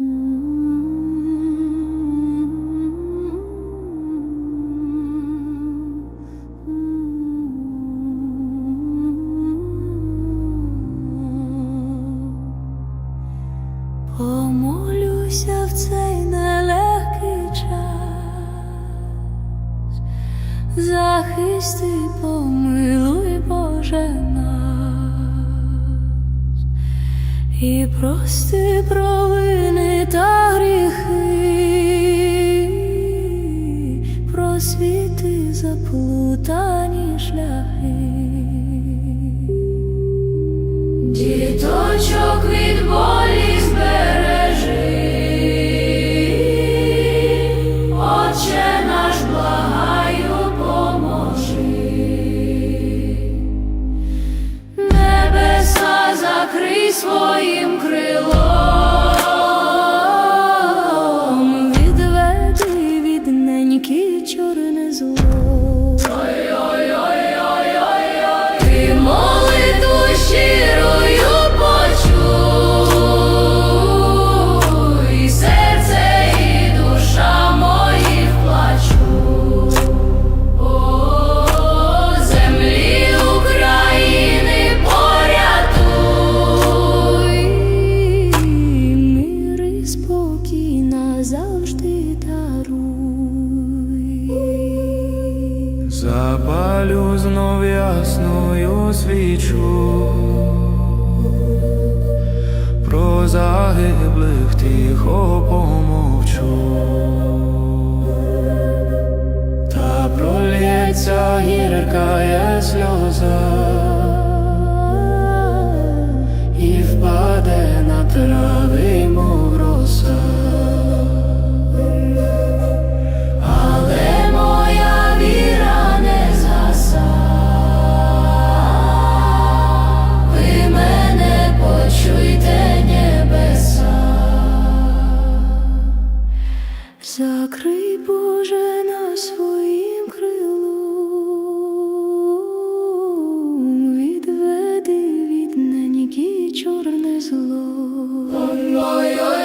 Помолюся в цей нелегкий час, захисти, помилуй Боже прости просвіти заплутані шляхи. Діточок від болі збережи, Отче наш благаю поможи, небеса закрий своїм крилом, неньки чорне зло. Ти Запалю знов ясною свічу, про загиблих тихо помовчу, та пролється гіркає сльоза, закрий Боже на своїм крилом, відведи від неньки чорне зло. Ой, ой, ой.